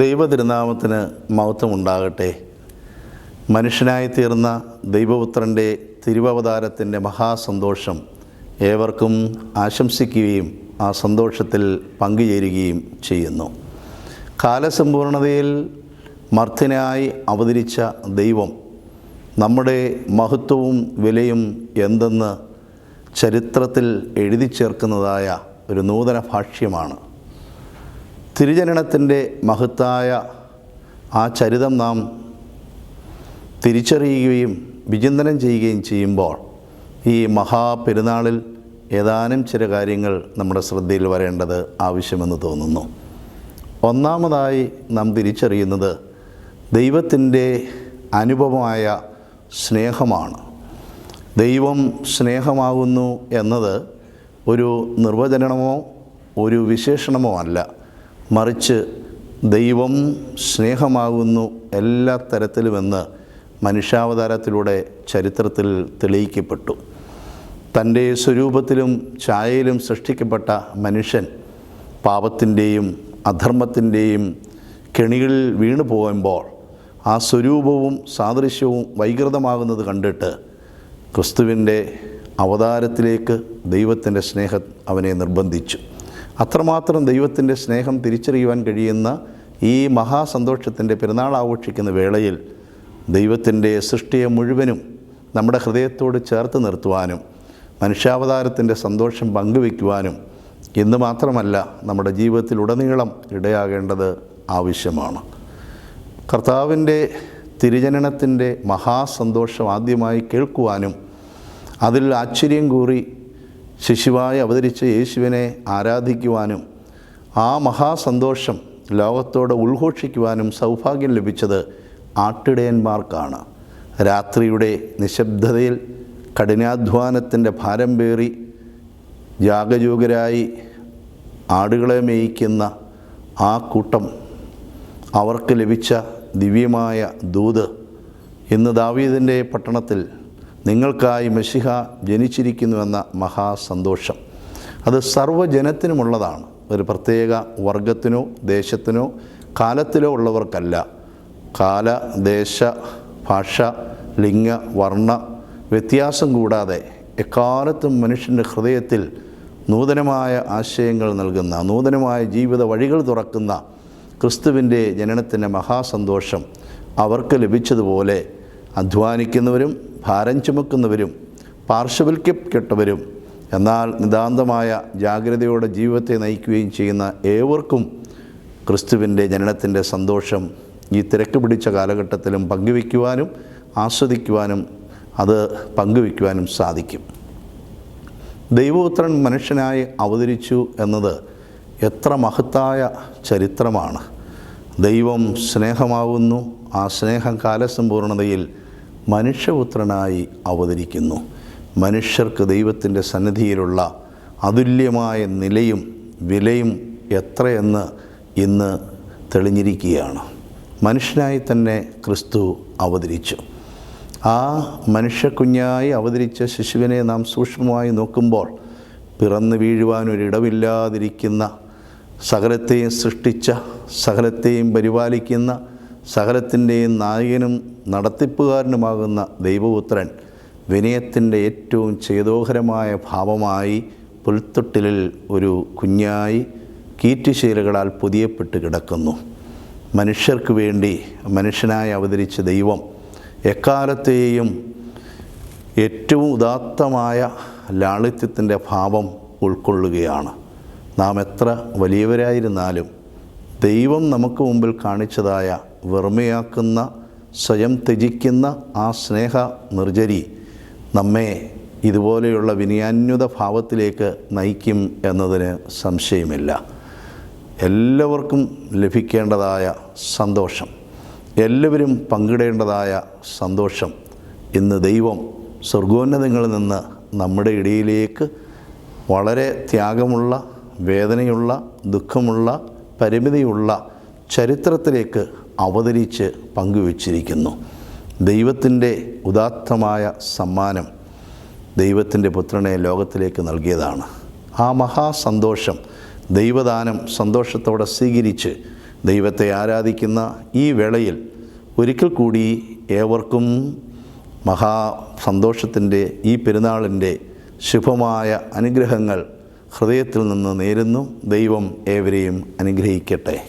ദൈവതിരുനാമത്തിന് മഹത്വമുണ്ടാകട്ടെ. മനുഷ്യനായി തീർന്ന ദൈവപുത്രന്റെ തിരുവവതാരത്തിന്റെ മഹാസന്തോഷം ഏവർക്കും ആശംസിക്കുകയും ആ സന്തോഷത്തിൽ പങ്കുചേരുകയും ചെയ്യുന്നു. കാലസമ്പൂർണതയിൽ മർത്യനായി അവതരിച്ച ദൈവം നമ്മുടെ മഹത്വവും വിലയും എന്തെന്ന് ചരിത്രത്തിൽ എഴുതി ചേർക്കുന്നതായ ഒരു നൂതന ഭാഷ്യമാണ്. തിരുജനനത്തിന്റെ മഹത്തായ ആ ചരിതം നാം തിരിച്ചറിയുകയും വിചിന്തനം ചെയ്യുകയും ചെയ്യുമ്പോൾ ഈ മഹാപെരുന്നാളിൽ ഏതാനും ചില കാര്യങ്ങൾ നമ്മുടെ ശ്രദ്ധയിൽ വരേണ്ടത് ആവശ്യമെന്ന് തോന്നുന്നു. ഒന്നാമതായി നാം തിരിച്ചറിയുന്നത് ദൈവത്തിന്റെ അനുഭവമായ സ്നേഹമാണ്. ദൈവം സ്നേഹമാകുന്നു എന്നത് ഒരു നിർവചനമോ ഒരു വിശേഷണമോ അല്ല. മറിച്ച് ദൈവം സ്നേഹമാകുന്നു എല്ലാ തരത്തിലുമെന്ന് മനുഷ്യാവതാരത്തിലൂടെ ചരിത്രത്തിൽ തെളിയിക്കപ്പെട്ടു. തന്റെ സ്വരൂപത്തിലും ഛായയിലും സൃഷ്ടിക്കപ്പെട്ട മനുഷ്യൻ പാപത്തിന്റെയും അധർമ്മത്തിന്റെയും കെണികളിൽ വീണു പോകുമ്പോൾ ആ സ്വരൂപവും സാദൃശ്യവും വൈകൃതമാകുന്നത് കണ്ടിട്ട് ക്രിസ്തുവിന്റെ അവതാരത്തിലേക്ക് ദൈവത്തിന്റെ സ്നേഹം അവനെ നിർബന്ധിച്ചു. അത്രമാത്രം ദൈവത്തിന്റെ സ്നേഹം തിരിച്ചറിയുവാൻ കഴിയുന്ന ഈ മഹാസന്തോഷത്തിന്റെ പെരുന്നാൾ ആഘോഷിക്കുന്ന വേളയിൽ ദൈവത്തിന്റെ സൃഷ്ടിയെ മുഴുവനും നമ്മുടെ ഹൃദയത്തോട് ചേർത്ത് നിർത്തുവാനും മനുഷ്യാവതാരത്തിന്റെ സന്തോഷം പങ്കുവയ്ക്കുവാനും ഇന്ന് മാത്രമല്ല നമ്മുടെ ജീവിതത്തിൽ ഉടനീളം ഇടയാകേണ്ടത് ആവശ്യമാണ്. കർത്താവിന്റെ തിരുജനനത്തിന്റെ മഹാസന്തോഷം ആദ്യമായി കേൾക്കുവാനും അതിൽ ആശ്ചര്യം കൂറി ശിശുവായി അവതരിച്ച യേശുവിനെ ആരാധിക്കുവാനും ആ മഹാസന്തോഷം ലോകത്തോട് ഉദ്ഘോഷിക്കുവാനും സൗഭാഗ്യം ലഭിച്ചത് ആട്ടിടയന്മാർക്കാണ്. രാത്രിയുടെ നിശബ്ദതയിൽ കഠിനാധ്വാനത്തിന്റെ ഭാരം പേറി ജാഗജൂകരായി ആടുകളെ മേയിക്കുന്ന ആ കൂട്ടം അവർക്ക് ലഭിച്ച ദിവ്യമായ ദൂത് ഇന്ന് ദാവീദിന്റെ പട്ടണത്തിൽ നിങ്ങൾക്കായി മെഷിഹ ജനിച്ചിരിക്കുന്നുവെന്ന മഹാസന്തോഷം. അത് സർവജനത്തിനുമുള്ളതാണ്. ഒരു പ്രത്യേക വർഗത്തിനോ ദേശത്തിനോ കാലത്തിലോ ഉള്ളവർക്കല്ല. കാല ദേശ ഭാഷ ലിംഗ വർണ വ്യത്യാസം കൂടാതെ എക്കാലത്തും മനുഷ്യന്റെ ഹൃദയത്തിൽ നൂതനമായ ആശയങ്ങൾ നൽകുന്ന നൂതനമായ ജീവിത വഴികൾ തുറക്കുന്ന ക്രിസ്തുവിന്റെ ജനനത്തിന്റെ മഹാസന്തോഷം അവർക്ക് ലഭിച്ചതുപോലെ അധ്വാനിക്കുന്നവരും ഭാരം ചുമക്കുന്നവരും പാർശ്വവൽക്കപ്പെട്ടവരും എന്നാൽ നിതാന്തമായ ജാഗ്രതയോടെ ജീവിതത്തെ നയിക്കുകയും ചെയ്യുന്ന ഏവർക്കും ക്രിസ്തുവിന്റെ ജനനത്തിന്റെ സന്തോഷം ഈ തിരക്ക് പിടിച്ച കാലഘട്ടത്തിലും പങ്കുവയ്ക്കുവാനും ആസ്വദിക്കുവാനും അത് പങ്കുവയ്ക്കുവാനും സാധിക്കും. ദൈവപുത്രൻ മനുഷ്യനായി അവതരിച്ചു എന്നത് എത്ര മഹത്തായ ചരിത്രമാണ്. ദൈവം സ്നേഹമാവുന്നു ആ സ്നേഹം കാലസമ്പൂർണതയിൽ മനുഷ്യപുത്രനായി അവതരിക്കുന്നു. മനുഷ്യർക്ക് ദൈവത്തിന്റെ സന്നിധിയിലുള്ള അതുല്യമായ നിലയും വിലയും എത്രയെന്ന് ഇന്ന് തെളിഞ്ഞിരിക്കുകയാണ്. മനുഷ്യനായി തന്നെ ക്രിസ്തു അവതരിച്ചു. ആ മനുഷ്യക്കുഞ്ഞായി അവതരിച്ച ശിശുവിനെ നാം സൂക്ഷ്മമായി നോക്കുമ്പോൾ പിറന്നു വീഴുവാനൊരിടമില്ലാതിരിക്കുന്ന സകലത്തെയും സൃഷ്ടിച്ച സകലത്തെയും പരിപാലിക്കുന്ന സകലത്തിന്റെയും നായകനും നടത്തിപ്പുകാരനുമാകുന്ന ദൈവപുത്രൻ വിനയത്തിന്റെ ഏറ്റവും ചേതോഹരമായ ഭാവമായി പുൽത്തൊട്ടിലിൽ ഒരു കുഞ്ഞായി കീറ്റുശീലകളാൽ പുതിയപ്പെട്ട് കിടക്കുന്നു. മനുഷ്യർക്ക് വേണ്ടി മനുഷ്യനായി അവതരിച്ച ദൈവം എക്കാലത്തെയും ഏറ്റവും ഉദാത്തമായ ലാളിത്യത്തിന്റെ ഭാവം ഉൾക്കൊള്ളുകയാണ്. നാം എത്ര വലിയവരായിരുന്നാലും ദൈവം നമുക്ക് മുമ്പിൽ കാണിച്ചതായ വെറുമയാക്കുന്ന സ്വയം ത്യജിക്കുന്ന ആ സ്നേഹ നിർജരി നമ്മെ ഇതുപോലെയുള്ള വിനയാന്യുത ഭാവത്തിലേക്ക് നയിക്കും എന്നതിന് സംശയമില്ല. എല്ലാവർക്കും ലഭിക്കേണ്ടതായ സന്തോഷം എല്ലാവരും പങ്കിടേണ്ടതായ സന്തോഷം. ഇന്ന് ദൈവം സ്വർഗോന്നതങ്ങളിൽ നിന്ന് നമ്മുടെ ഇടയിലേക്ക് വളരെ ത്യാഗമുള്ള വേദനയുള്ള ദുഃഖമുള്ള പരിമിതിയുള്ള ചരിത്രത്തിലേക്ക് അവതരിച്ച് പങ്കുവച്ചിരിക്കുന്നു. ദൈവത്തിന്റെ ഉദാത്തമായ സമ്മാനം ദൈവത്തിന്റെ പുത്രനെ ലോകത്തിലേക്ക് നൽകിയതാണ്. ആ മഹാസന്തോഷം ദൈവദാനം സന്തോഷത്തോടെ സ്വീകരിച്ച് ദൈവത്തെ ആരാധിക്കുന്ന ഈ വേളയിൽ ഒരിക്കൽ കൂടി ഏവർക്കും മഹാ സന്തോഷത്തിന്റെ ഈ പെരുന്നാളിന്റെ ശുഭമായ അനുഗ്രഹങ്ങൾ ഹൃദയത്തിൽ നിന്ന് നേരുന്നു. ദൈവം ഏവരെയും അനുഗ്രഹിക്കട്ടെ.